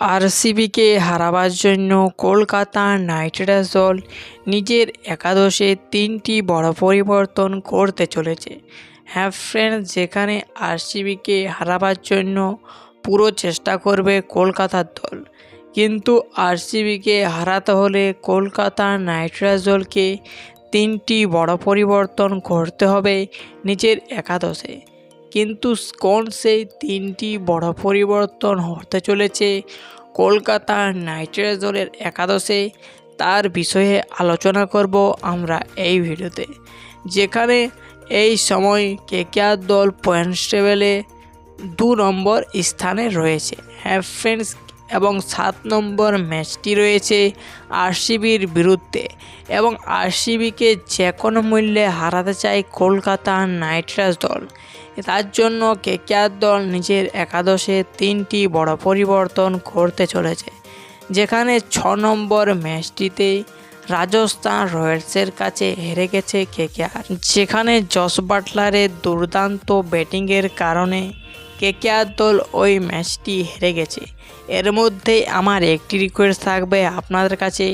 আরসিবিকে হারাবার জন্য Kolkata night Riders দল নিজের একাদশে তিনটি বড় পরিবর্তন করতে চলেছে। হ্যাঁ ফ্রেন্ডস যেখানে আরসিবিকে হারাবার জন্য পুরো চেষ্টা করবে কলকাতার দল। কিন্তু আরসিবিকে হারাতে হলে কলকাতা নাইট রাইডার্স দলকে তিনটি বড় পরিবর্তন করতে হবে নিজের একাদশে। কিন্তু কোন সেই তিনটি বড় পরিবর্তন হতে চলেছে? কলকাতা নাইট দলের একাদশে তার বিষয়ে আলোচনা করব আমরা এই ভিডিওতে। যেখানে এই সময় কেকেআর দল পয়েন্টস টেবিলে দু নম্বর স্থানে রয়েছে। হ্যাঁ ফ্রেন্ডস এবং সাত নম্বর ম্যাচটি রয়েছে আরসিবির বিরুদ্ধে। এবং আরসিবিকে যে কোনো মূল্যে হারাতে চায় কলকাতা নাইট রাইডার্স দল। তার জন্য কেকেআর দল নিজের একাদশে তিনটি বড় পরিবর্তন করতে চলেছে। যেখানে ছ নম্বর ম্যাচটিতে রাজস্থান রয়্যালসের কাছে হেরে গেছে কেকেআর। যেখানে জস বাটলারের দুর্দান্ত ব্যাটিংয়ের কারণে কেকেআর দল ওই ম্যাচটি হেরে গেছে? এর মধ্যে আমার একটি রিকোয়েস্ট থাকবে আপনাদের কাছে।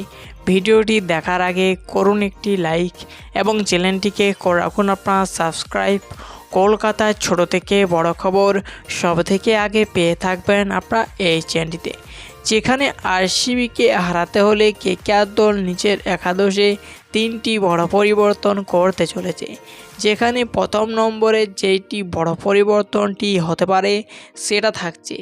ভিডিওটি দেখার আগে করুন একটি লাইক এবং চ্যানেলটিকে রাখুন আপনার সাবস্ক্রাইব কলকাতার ছোট থেকে বড় খবর সব থেকে আগে পেয়ে থাকবেন আপনারা এই চ্যানেলটিতে যেখানে আরসিবিকে হারাতে হলে কেকেআর দল নিচের একাদশে তিনটি বড় পরিবর্তন করতে চলেছে। যেখানে প্রথম নম্বরে যেটি বড় পরিবর্তনটি হতে পারে, সেটা থাকছে।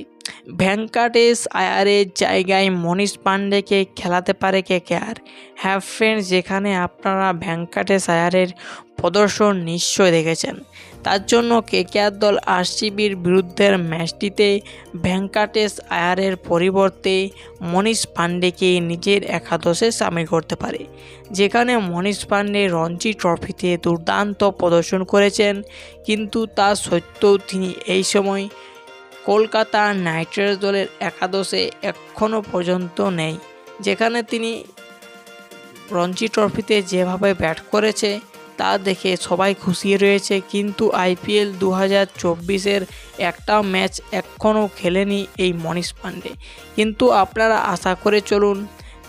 ভেঙ্কাটেশ আয়ারের জায়গায় মনীষ পাণ্ডেকে খেলাতে পারে কেকেআর হ্যাঁ ফ্রেন্ডস যেখানে আপনারা ভেঙ্কাটেশ আয়ারের প্রদর্শন নিশ্চয় দেখেছেন। তার জন্য কেকেআর দল আরসিবির বিরুদ্ধের ম্যাচটিতে ভেঙ্কাটেশ আয়ারের পরিবর্তে মনীষ পাণ্ডেকে নিজের একাদশে সামিল করতে পারে। যেখানে মনীষ পাণ্ডে রঞ্জি ট্রফিতে দুর্দান্ত প্রদর্শন করেছেন, কিন্তু তা সত্ত্বেও তিনি এই সময় কলকাতা নাইট রাইডার্স দলের একাদশে এখনও পর্যন্ত নেই। যেখানে তিনি রঞ্জি ট্রফিতে যেভাবে ব্যাট করেছে, তা দেখে সবাই খুশি রয়েছে। কিন্তু আইপিএল দু হাজার চব্বিশের একটা ম্যাচ এখনও খেলেনি এই মনীষ পাণ্ডে কিন্তু আপনারা আশা করে চলুন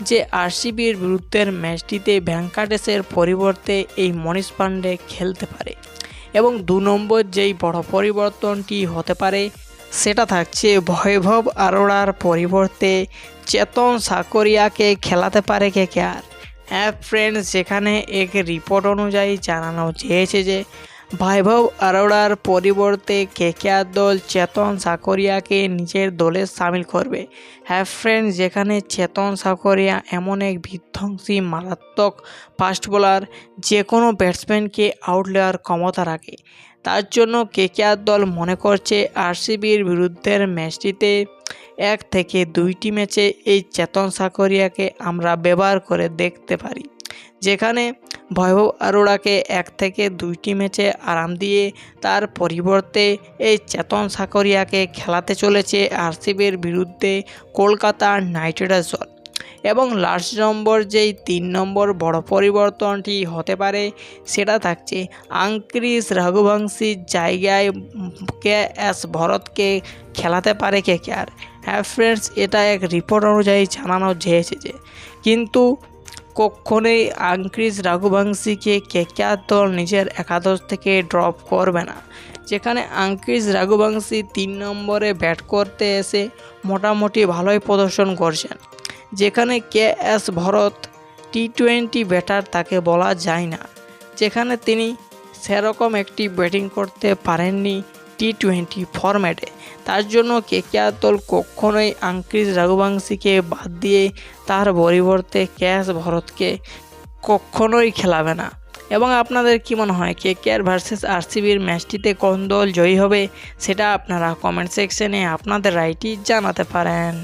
যে আরসিবির বিরুদ্ধের ম্যাচটিতে ভেঙ্কাটেশের পরিবর্তে এই মনীষ পাণ্ডে খেলতে পারে। এবং দু নম্বর যেই বড় পরিবর্তনটি হতে পারে সেটা থাকছে বৈভব আরোড়ার পরিবর্তে চেতন সাকরিয়াকে খেলাতে পারে কে কে আর। হ্যাঁ ফ্রেন্ডস যেখানে এক রিপোর্ট অনুযায়ী জানানো চেয়েছে যে বৈভব আরোড়ার পরিবর্তে কেকেআর দল চেতন সাকরিয়াকে নিজের দলে সামিল করবে? হ্যাঁ ফ্রেন্ডস যেখানে চেতন সাকরিয়া এমন এক বিধ্বংসী, মারাত্মক ফাস্ট বোলার যে কোনো ব্যাটসম্যানকে আউট নেওয়ার ক্ষমতা রাখে। তার জন্য কেকেআর দল মনে করছে আরসিবির বিরুদ্ধের ম্যাচটিতে এক থেকে দুইটি ম্যাচে এই চেতন সাকরিয়াকে আমরা ব্যবহার করে দেখতে পারি। যেখানে বৈভব আরোড়াকে এক থেকে দুইটি ম্যাচে আরাম দিয়ে তার পরিবর্তে এই চেতন সাকরিয়াকে খেলাতে চলেছে আরসিবির বিরুদ্ধে কলকাতা নাইট রাইডার্স। দল এবং লাস্ট নম্বর যেই তিন নম্বর বড় পরিবর্তনটি হতে পারে, সেটা থাকছে আংক্রিস রঘুবংশীর জায়গায় কে এস ভরতকে খেলাতে পারে কে কে আর। হ্যাঁ ফ্রেন্ডস এটা এক রিপোর্ট অনুযায়ী জানানো হয়েছে যে, কিন্তু কখনোই আংক্রিস রাঘুবংশীকে কেকেআর দল নিজের একাদশ থেকে ড্রপ করবে না। যেখানে আঙ্কিস রাঘুবংশী তিন নম্বরে ব্যাট করতে এসে মোটামুটি ভালোই প্রদর্শন করছেন। যেখানে K S Bharat T twenty batter তাকে বলা যায় না। যেখানে তিনি সেরকম একটি ব্যাটিং করতে পারেননি টি টোয়েন্টি ফরম্যাটে তার জন্য কেকেআর দল কখনোই আঙ্কিস রঘুবংশীকে বাদ দিয়ে তার পরিবর্তে ক্যাশ ভরতকে কখনোই খেলাবে না। এবং আপনাদের কী মনে হয় কে কে আর ভার্সেস আরসিবির ম্যাচটিতে কোন দল জয়ী হবে, সেটা আপনারা কমেন্ট সেকশনে আপনাদের রাইটি জানাতে পারেন।